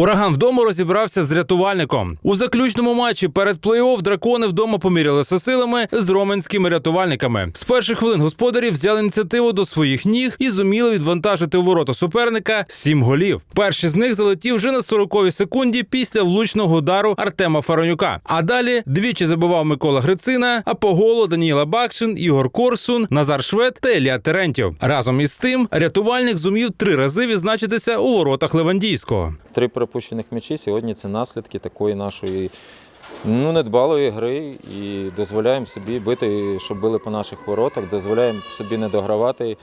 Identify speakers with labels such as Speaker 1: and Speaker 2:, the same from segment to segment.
Speaker 1: Ураган вдома розібрався з рятувальником. У заключному матчі перед плей-офф дракони вдома помірялися силами з роменськими рятувальниками. З перших хвилин господарі взяли ініціативу до своїх ніг і зуміли відвантажити у ворота суперника сім голів. Перший з них залетів вже на 40-й секунді після влучного удару Артема Фаронюка. А далі двічі забивав Микола Грицина, а по голу Даніла Бакшин, Ігор Корсун, Назар Швед та Ілля Терентів. Разом із тим рятувальник зумів три рази відзначитися у воротах Левандійського.
Speaker 2: Три пропущених м'ячі сьогодні це наслідки такої нашої ну, недбалої гри. І дозволяємо собі бити, щоб били по наших воротах, дозволяємо собі не догравати.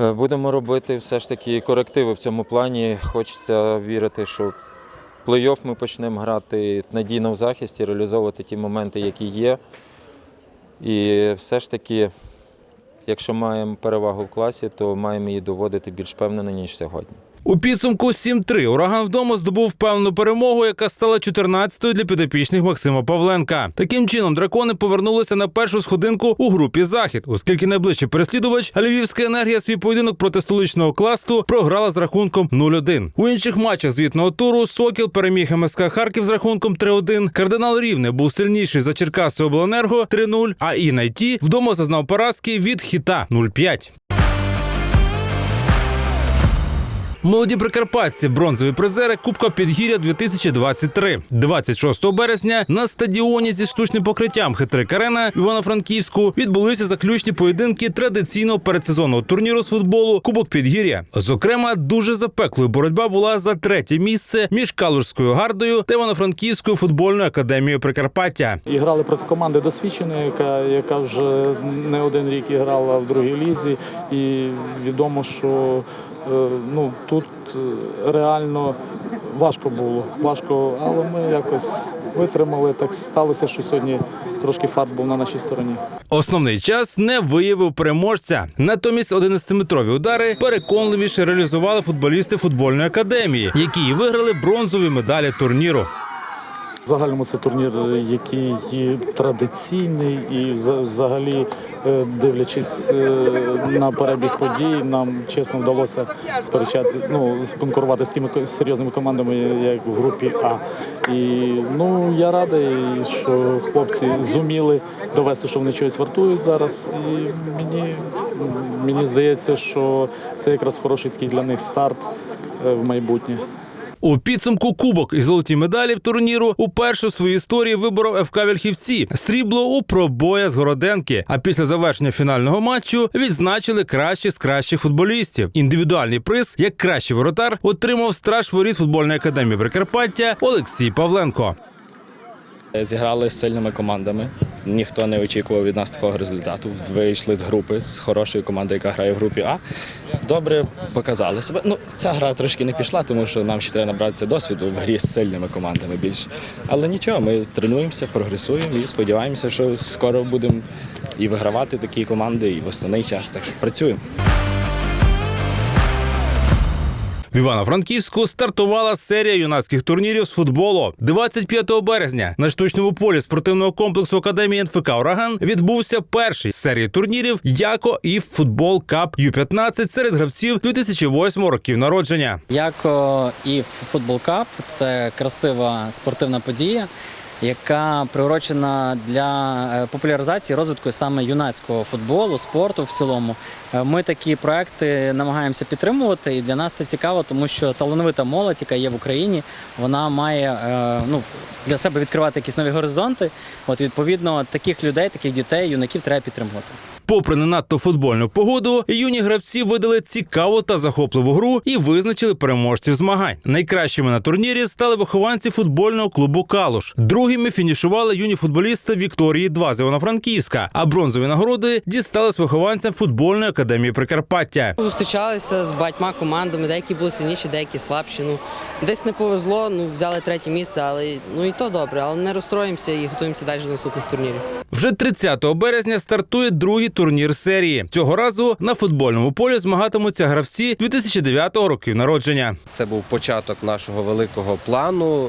Speaker 2: Е, Будемо робити все ж таки корективи в цьому плані. Хочеться вірити, що плей-офф ми почнемо грати надійно в захисті, реалізовувати ті моменти, які є. І все ж таки, якщо маємо перевагу в класі, то маємо її доводити більш впевнено, ніж сьогодні.
Speaker 1: У підсумку 7-3 ураган вдома здобув впевнену перемогу, яка стала 14-ю для підопічних Максима Павленка. Таким чином, дракони повернулися на першу сходинку у групі захід, оскільки найближчий переслідувач Львівська енергія свій поєдинок проти столичного класту програла з рахунком 0-1. У інших матчах звітного туру Сокіл переміг МСК Харків з рахунком 3-1. Кардинал Рівне був сильніший за Черкаси Обленерго 3-0, а Інайті вдома зазнав поразки від хіта 0-5. Молоді прикарпатці, бронзові призери Кубка Підгір'я 2023. 26 березня на стадіоні зі штучним покриттям Хитрик Арена в Івано-Франківську відбулися заключні поєдинки традиційного передсезонного турніру з футболу Кубок Підгір'я. Зокрема, дуже запеклою боротьба була за третє місце між Калужською гардою та Івано-Франківською футбольною академією Прикарпаття.
Speaker 3: І грали проти команди досвідченої, яка, яка вже не один рік і грала в другій лізі. І відомо, що е, ну, тут е, реально важко було. Важко, але ми якось витримали. Так сталося, що сьогодні трошки фарт був на нашій стороні.
Speaker 1: Основний час не виявив переможця. Натомість 11-метрові удари переконливіше реалізували футболісти футбольної академії, які виграли бронзові медалі турніру.
Speaker 3: В загальному це турнір, який традиційний, і взагалі, е, дивлячись е, на перебіг подій, нам чесно вдалося сперечати, ну, конкурувати з такими серйозними командами, як в групі А. І ну я радий, що хлопці зуміли довести, що вони чогось вартують зараз. І мені, мені здається, що це якраз хороший такий для них старт е, в майбутнє.
Speaker 1: У підсумку кубок і золоті медалі в турніру уперше в своїй історії виборов ФК Вільхівці. Срібло у пробоя з Городенки. А після завершення фінального матчу відзначили кращі з кращих футболістів. Індивідуальний приз як кращий воротар отримав страж воріт футбольної академії Прикарпаття Олексій Павленко.
Speaker 4: Зіграли з сильними командами. Ніхто не очікував від нас такого результату. Вийшли з групи з хорошою командою, яка грає в групі А. Добре показали себе. Ну, ця гра трошки не пішла, тому що нам ще треба набратися досвіду в грі з сильними командами більше. Але нічого, ми тренуємося, прогресуємо і сподіваємося, що скоро будемо і вигравати такі команди, і в основний час. Так що працюємо.
Speaker 1: В Івано-Франківську стартувала серія юнацьких турнірів з футболу. 25 березня на штучному полі спортивного комплексу Академії НФК Ураган відбувся перший з серії турнірів Яко і Футбол Кап Ю-15 серед гравців 2008 років народження.
Speaker 5: Яко і футбол кап це красива спортивна подія, яка приурочена для е, популяризації розвитку саме юнацького футболу, спорту в цілому. Е, Ми такі проекти намагаємося підтримувати, і для нас це цікаво, тому що талановита молодь, яка є в Україні, вона має е, ну, для себе відкривати якісь нові горизонти. От відповідно таких людей, таких дітей, юнаків треба підтримувати.
Speaker 1: Попри не надто футбольну погоду, юні гравці видали цікаву та захопливу гру і визначили переможців змагань. Найкращими на турнірі стали вихованці футбольного клубу Калуш. Другими фінішували юні футболісти Вікторії 2 з Івано-Франківська, а бронзові нагороди дістались вихованцям футбольної академії Прикарпаття.
Speaker 6: Зустрічалися з багатьма командами, деякі були сильніші, деякі слабші. Ну, десь не повезло, ну, взяли третє місце, але ну і то добре, але не розстроїмося і готуємося далі до наступних турнірів.
Speaker 1: Вже 30 березня стартує другий турнір серії. Цього разу на футбольному полі змагатимуться гравці 2009 років народження.
Speaker 7: Це був початок нашого великого плану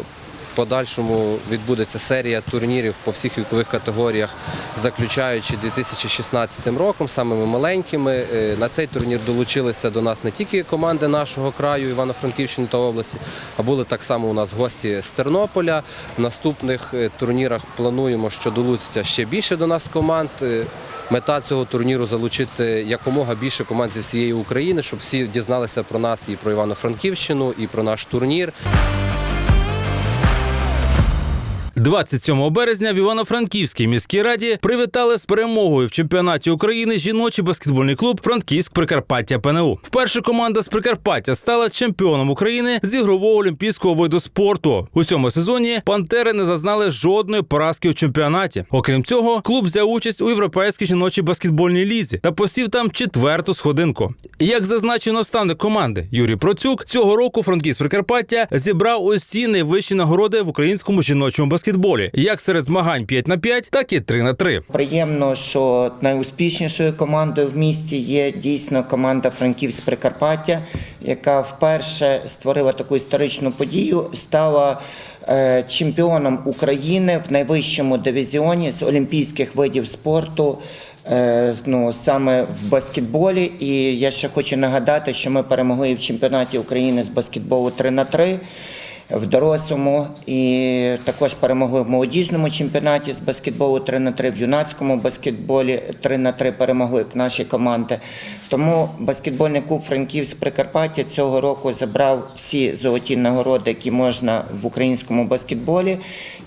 Speaker 7: подальшому відбудеться серія турнірів по всіх вікових категоріях, заключаючи 2016 роком, самими маленькими. Е, На цей турнір долучилися до нас не тільки команди нашого краю, Івано-Франківщини та області, а були так само у нас гості з Тернополя. В наступних е, турнірах плануємо, що долучиться ще більше до нас команд. Е, Мета цього турніру залучити якомога більше команд зі всієї України, щоб всі дізналися про нас і про Івано-Франківщину, і про наш турнір.
Speaker 1: 27 березня в Івано-Франківській міській раді привітали з перемогою в чемпіонаті України жіночий баскетбольний клуб Франківськ Прикарпаття ПНУ. Вперше команда з Прикарпаття стала чемпіоном України з ігрового олімпійського виду спорту. У цьому сезоні пантери не зазнали жодної поразки у чемпіонаті. Окрім цього, клуб взяв участь у європейській жіночій баскетбольній лізі та посів там четверту сходинку. Як зазначено наставник команди Юрій Процюк, цього року Франківськ Прикарпаття зібрав усі найвищі нагороди в українському жіночому баскетболі, як серед змагань 5 на 5, так і 3 на 3
Speaker 8: Приємно, що найуспішнішою командою в місті є дійсно команда Франківськ Прикарпаття, яка вперше створила таку історичну подію, стала е, чемпіоном України в найвищому дивізіоні з олімпійських видів спорту. е, Ну, саме в баскетболі, і я ще хочу нагадати, що ми перемогли в чемпіонаті України з баскетболу 3 на 3 в дорослому і також перемогли в молодіжному чемпіонаті з баскетболу 3 на 3 в юнацькому баскетболі 3 на 3 перемогли наші команди. Тому баскетбольний клуб Франківськ Прикарпаття цього року забрав всі золоті нагороди, які можна в українському баскетболі.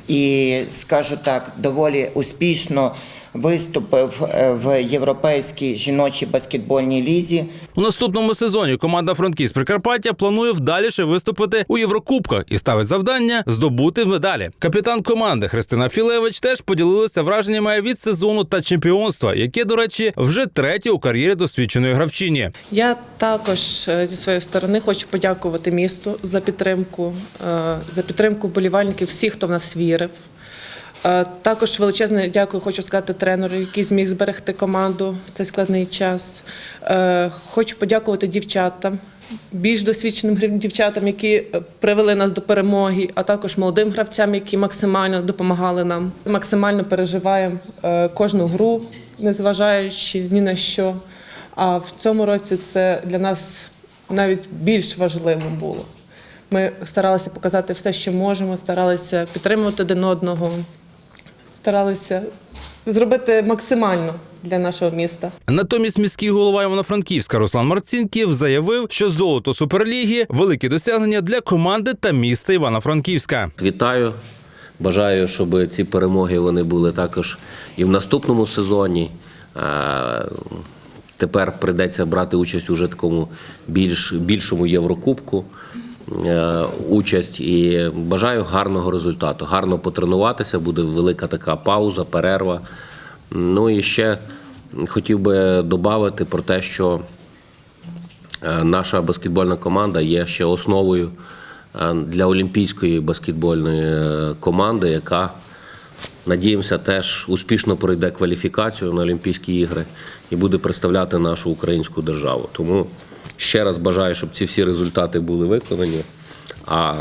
Speaker 8: І скажу так, доволі успішно виступив е, в європейській жіночій баскетбольній лізі.
Speaker 1: У наступному сезоні команда Франківськ Прикарпаття планує вдаліше виступити у Єврокубках і ставить завдання здобути медалі. Капітан команди Христина Філевич теж поділилася враженнями від сезону та чемпіонства, яке, до речі, вже третє у кар'єрі досвідченої гравчині.
Speaker 9: Я також е, зі своєї сторони хочу подякувати місту за підтримку, е, за підтримку вболівальників, всіх, хто в нас вірив. Е, Також величезне дякую, хочу сказати тренеру, який зміг зберегти команду в цей складний час. Е, Хочу подякувати дівчатам, більш досвідченим дівчатам, які е, привели нас до перемоги, а також молодим гравцям, які максимально допомагали нам. Максимально переживаємо кожну гру, незважаючи ні на що. А в цьому році це для нас навіть більш важливо було. Ми старалися показати все, що можемо, старалися підтримувати один одного, старалися зробити максимально для нашого міста.
Speaker 1: Натомість міський голова Івано-Франківська Руслан Марцінків заявив, що золото суперліги велике досягнення для команди та міста Івано-Франківська.
Speaker 10: Вітаю. Бажаю, щоб ці перемоги вони були також і в наступному сезоні. Е, Тепер прийдеться брати участь уже такому більш, більшому Єврокубку. Е, Участь і бажаю гарного результату. Гарно потренуватися, буде велика така пауза, перерва. Ну і ще хотів би додати про те, що Е, Наша баскетбольна команда є ще основою е, для олімпійської баскетбольної команди, яка, надіємося, теж успішно пройде кваліфікацію на Олімпійські ігри і буде представляти нашу українську державу. Тому ще раз бажаю, щоб ці всі результати були виконані. А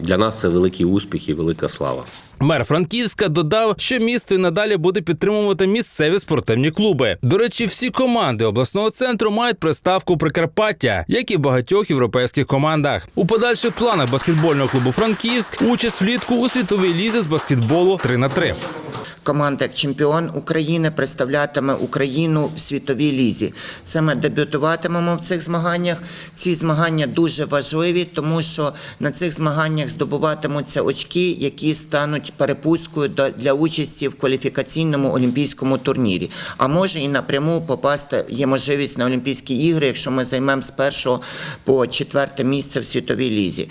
Speaker 10: для нас це великий успіх і велика слава.
Speaker 1: Мер Франківська додав, що місто і надалі буде підтримувати місцеві спортивні клуби. До речі, всі команди обласного центру мають приставку Прикарпаття, як і в багатьох європейських командах. У подальших планах баскетбольного клубу Франківськ участь влітку у світовій лізі з баскетболу 3 на 3
Speaker 8: Команда як чемпіон України представлятиме Україну в світовій лізі. Це ми дебютуватимемо в цих змаганнях. Ці змагання дуже важливі, тому що на цих змаганнях здобуватимуться очки, які стануть перепусткою для участі в кваліфікаційному олімпійському турнірі. А може і напряму попасти є можливість на Олімпійські ігри, якщо ми займемо з першого по четверте місце в світовій лізі.